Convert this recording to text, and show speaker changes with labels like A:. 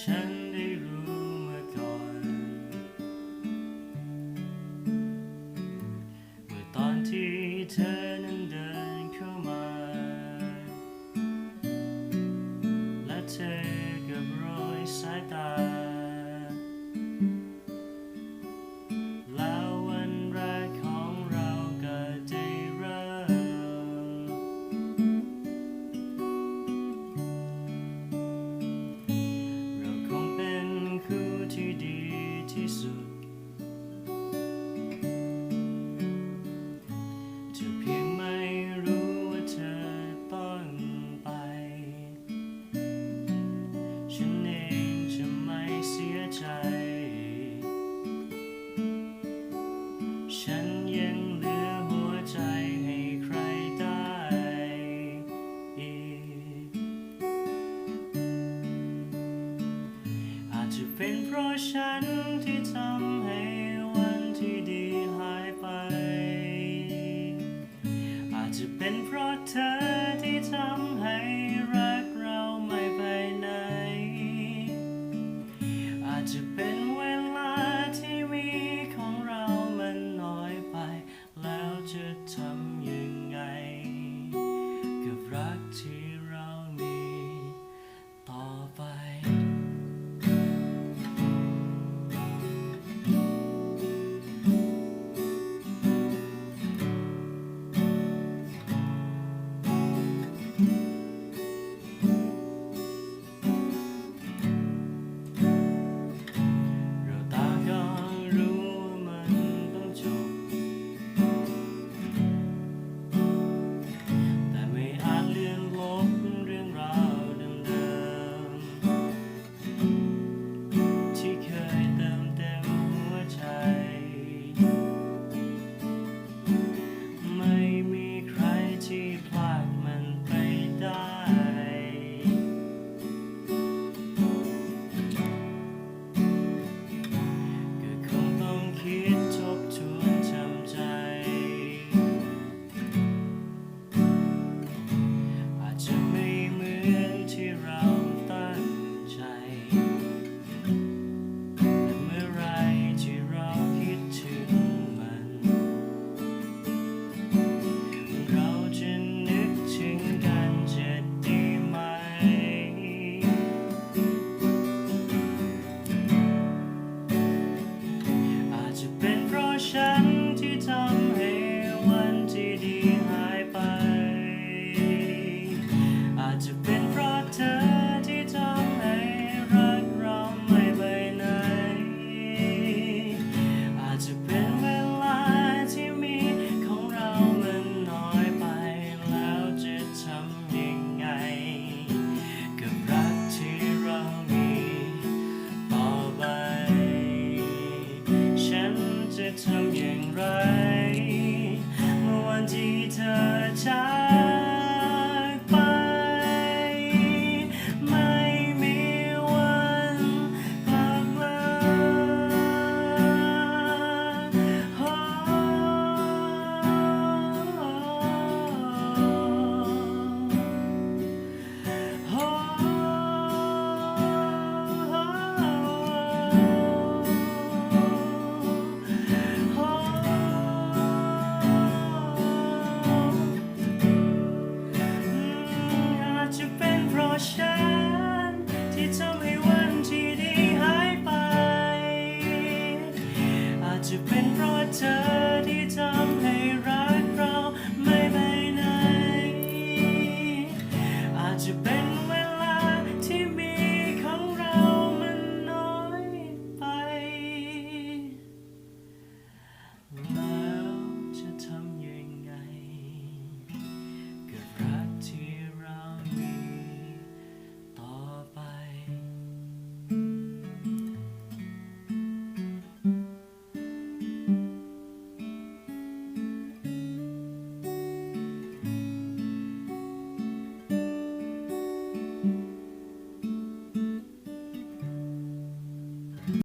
A: ฉันได้รู้มาก่อนเมื่อตอนที่เธอนั้นเดินเข้ามา และเธอกับรอยสายตา ที่สุดจะเพียงไม่รู้ว่าเธอป้องไป ฉันเองจะไม่เสียใจ ฉัน เป็นเพราะฉันที่ทำให้วันที่ดีหายไป อาจจะเป็นเพราะเธอที่ทำให้เรา you.